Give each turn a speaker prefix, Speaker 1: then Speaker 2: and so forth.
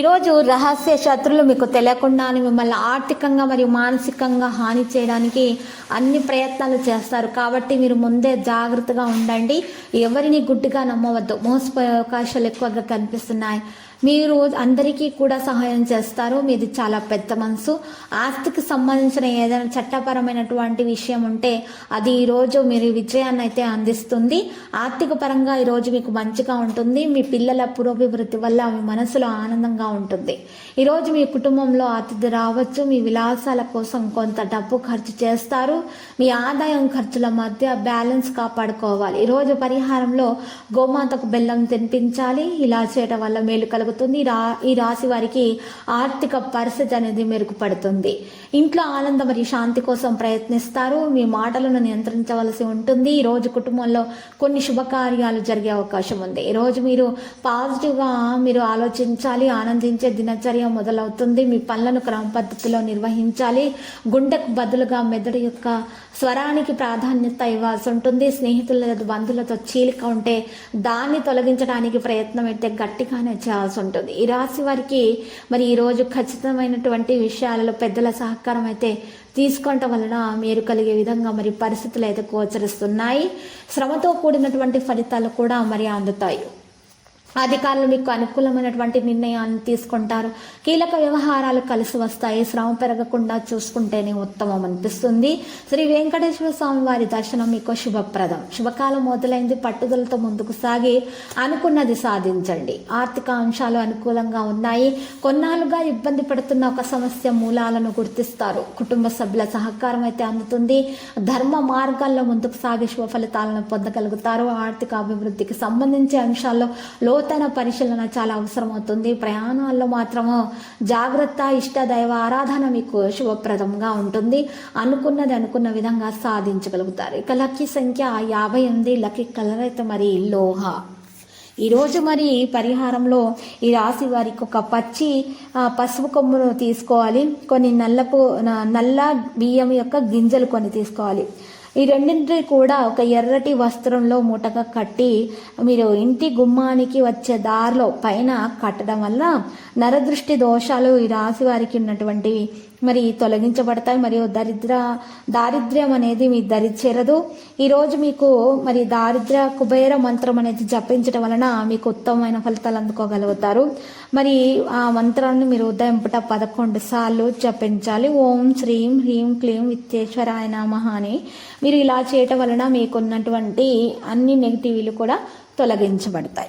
Speaker 1: ఈరోజు రహస్య శత్రులు మీకు తెలియకుండానే మిమ్మల్ని ఆర్థికంగా మరియు మానసికంగా హాని చేయడానికి అన్ని ప్రయత్నాలు చేస్తారు. కాబట్టి మీరు ముందే జాగ్రత్తగా ఉండండి. ఎవరిని గుడ్డిగా నమ్మవద్దు. మోసపోయే అవకాశాలు ఎక్కువగా కనిపిస్తున్నాయి. మీరు అందరికీ కూడా సహాయం చేస్తారు. మీది చాలా పెద్ద మనసు. ఆస్తికి సంబంధించిన ఏదైనా చట్టపరమైనటువంటి విషయం ఉంటే అది ఈరోజు మీరు విజయాన్ని అయితే అందిస్తుంది. ఆర్థిక పరంగా ఈరోజు మీకు మంచిగా ఉంటుంది. మీ పిల్లల పురోభివృద్ధి వల్ల మీ మనసులో ఆనందంగా ఉంటుంది. ఈరోజు మీ కుటుంబంలో అతిథి రావచ్చు. మీ విలాసాల కోసం కొంత డబ్బు ఖర్చు చేస్తారు. మీ ఆదాయం ఖర్చుల మధ్య బ్యాలెన్స్ కాపాడుకోవాలి. ఈరోజు పరిహారంలో గోమాతకు బెల్లం తినిపించాలి. ఇలా చేయడం వల్ల మేలు కలుగుతుంది. రా ఈ రాశి వారికి ఆర్థిక పరిస్థితి అనేది మెరుగుపడుతుంది. ఇంట్లో ఆనందం మరియు శాంతి కోసం ప్రయత్నిస్తారు. మీ మాటలను నియంత్రించవలసి ఉంటుంది. ఈ రోజు కుటుంబంలో కొన్ని శుభకార్యాలు జరిగే అవకాశం ఉంది. ఈరోజు మీరు పాజిటివ్గా మీరు ఆలోచించాలి ఆనందించే దినచర్య మొదలవుతుంది. మీ పనులను క్రమ పద్ధతిలో నిర్వహించాలి. గుండెకు బదులుగా మెదడు యొక్క స్వరానికి ప్రాధాన్యత ఇవ్వాల్సి ఉంటుంది. స్నేహితుల బంధువులతో చీలిక ఉంటే దాన్ని తొలగించడానికి ప్రయత్నం అయితే గట్టిగానే చేయాల్సి ఉంటుంది. ఈ రాశి వారికి మరి ఈరోజు ఖచ్చితమైనటువంటి విషయాలలో పెద్దల సహకారం అయితే తీసుకోవటం వలన మీరు కలిగే విధంగా మరి పరిస్థితులు అయితే గోచరిస్తున్నాయి. శ్రమతో కూడినటువంటి ఫలితాలు కూడా మరి అందుతాయి. అధికారులు మీకు అనుకూలమైనటువంటి నిర్ణయాన్ని తీసుకుంటారు. కీలక వ్యవహారాలు కలిసి వస్తాయి. శ్రమ పెరగకుండా చూసుకుంటేనే ఉత్తమం అనిపిస్తుంది. శ్రీ వెంకటేశ్వర స్వామి వారి దర్శనం మీకు శుభప్రదం. శుభకాలం మొదలైంది. పట్టుదలతో ముందుకు సాగి అనుకున్నది సాధించండి. ఆర్థిక అంశాలు అనుకూలంగా ఉన్నాయి. కొన్నాళ్ళుగా ఇబ్బంది పడుతున్న ఒక సమస్య మూలాలను గుర్తిస్తారు. కుటుంబ సభ్యుల సహకారం అయితే అందుతుంది. ధర్మ మార్గాల్లో ముందుకు సాగి శుభ ఫలితాలను పొందగలుగుతారు. ఆర్థిక అభివృద్ధికి సంబంధించి అంశాల్లో లో లోతైన పరిశీలన చాలా అవసరం అవుతుంది ప్రయాణాల్లో మాత్రము జాగ్రత్త ఇష్ట దైవ ఆరాధన మీకు శుభప్రదంగా ఉంటుంది. అనుకున్నది అనుకున్న విధంగా సాధించగలుగుతారు. ఇక లక్కీ సంఖ్య యాభై ఎనిమిది లక్కీ కలర్ అయితే మరి లోహ. ఈరోజు మరి పరిహారంలో ఈ రాశి వారికి ఒక పచ్చి పసుపు కొమ్మును తీసుకోవాలి. కొన్ని నల్లపు న- నల్ల బియ్యం యొక్క గింజలు కొన్ని తీసుకోవాలి. ఈ రెండింటిని కూడా ఒక ఎర్రటి వస్త్రంలో మూటగా కట్టి మీరు ఇంటి గుమ్మానికి వచ్చే దారిలో పైన కట్టడం వల్ల నరదృష్టి దోషాలు ఈ రాశి వారికి ఉన్నటువంటివి మరి తొలగించబడతాయి. మరియు దరిద్ర దారిద్ర్యం అనేది మీ దరి చేరదు. ఈరోజు మీకు మరి దారిద్ర కుబేర మంత్రం అనేది జపించడం వలన మీకు ఉత్తమమైన ఫలితాలు అందుకోగలుగుతారు. మరి ఆ మంత్రాన్ని మీరు ఉదయం పూట పదకొండు సార్లు జపించాలి. ఓం శ్రీం హ్రీం క్లీం విత్తేశ్వరాయ నమః అని. మీరు ఇలా చేయటం వలన మీకున్నటువంటి అన్ని నెగిటివ్లు కూడా తొలగించబడతాయి.